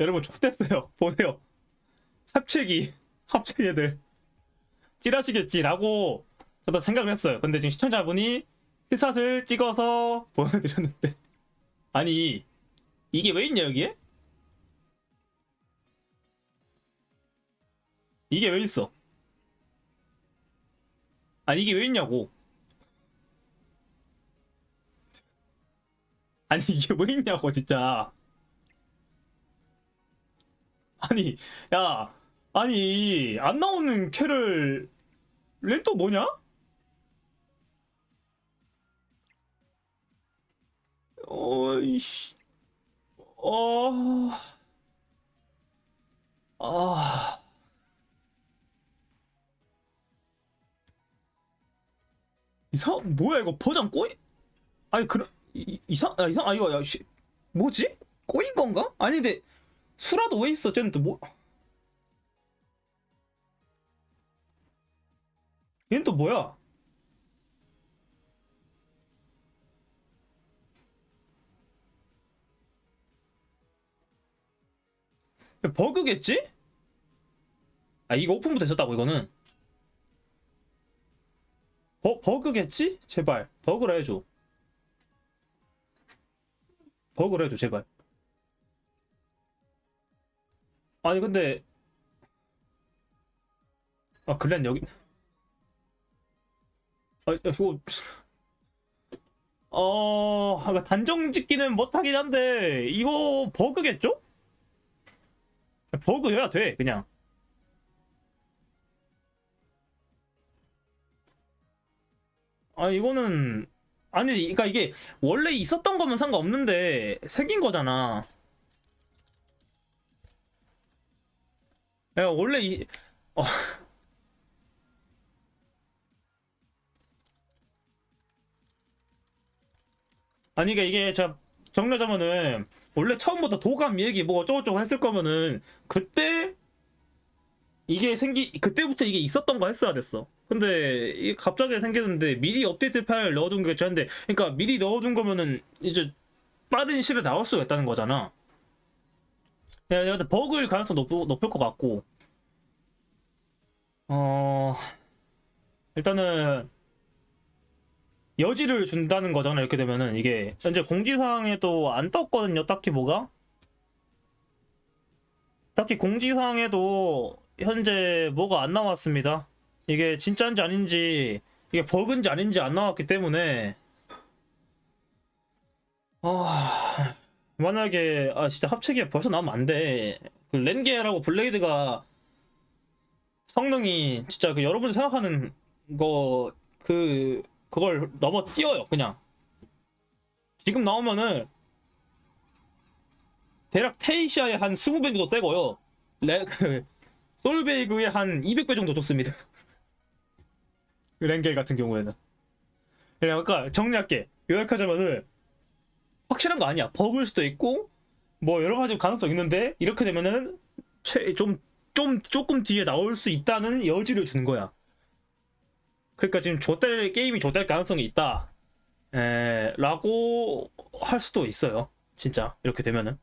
여러분 좋댔어요. 보세요. 합체기 합체 애들 찌라시겠지라고 저도 생각을 했어요. 근데 지금 시청자분이 스샷을 찍어서 보여드렸는데 아니 이게 왜 있냐 여기에? 이게 왜 있어? 아니 이게 왜 있냐고 아니 이게 왜 있냐고 진짜 아니 야 아니 안 나오는 캐를 렌또 뭐냐? 어이씨. 어... 아... 이상 뭐야 이거 포장 꼬이? 아니 이- 이상 아 이상 아 이거 야 씨, 뭐지? 꼬인 건가? 아니 근데 수라도 왜 있어 쟤는 또 뭐 얘는 또 뭐야? 버그겠지? 아 이거 오픈부터 했었다고 이거는 버, 버그겠지? 제발 버그라 해줘 버그라 해줘 제발 아니 근데 아 글렌 여기 아 이거 어 아까 단정 짓기는 못하긴 한데 이거 버그겠죠? 버그여야 돼 그냥 아 이거는 아니 그러니까 이게 원래 있었던 거면 상관없는데 생긴 거잖아 야 원래 이 어. 아니 그러니까 이게 자 정리하자면은 원래 처음부터 도감 얘기 뭐 어쩌고저쩌고 했을 거면은 그때 이게 생기 그때부터 이게 있었던 거 했어야 됐어. 근데 갑자기 생겼는데 미리 업데이트 파일 넣어둔 게 괜찮은데 그러니까 미리 넣어둔 거면은 이제 빠른 시일에 나올 수가 있다는 거잖아. 야, 내가 버그일 가능성 높, 높을 것 같고 어 일단은 여지를 준다는 거잖아 이렇게 되면은. 이게 현재 공지사항에도 안 떴거든요 딱히 뭐가? 딱히 공지사항에도 현재 뭐가 안 나왔습니다. 이게 진짜인지 아닌지 이게 버그인지 아닌지 안 나왔기 때문에. 아 만약에 아 진짜 합체기에 벌써 나오면 안 돼. 그 렌게라고 블레이드가 성능이 진짜 그 여러분이 생각하는 거 그 그걸 넘어 뛰어요 그냥. 지금 나오면은 대략 테이시아의 한 20배 정도 세고요. 레, 그, 솔베이그의 한 200배 정도 좋습니다. 그 랭겔 같은 경우에는. 그러니까 정리할게. 요약하자면은 확실한 거 아니야. 버그일 수도 있고 뭐 여러 가지 가능성 있는데 이렇게 되면은 최, 좀, 좀 조금 뒤에 나올 수 있다는 여지를 주는 거야 그러니까 지금 좆될 게임이 좆될 가능성이 있다. 에, 라고 할 수도 있어요. 진짜 이렇게 되면은.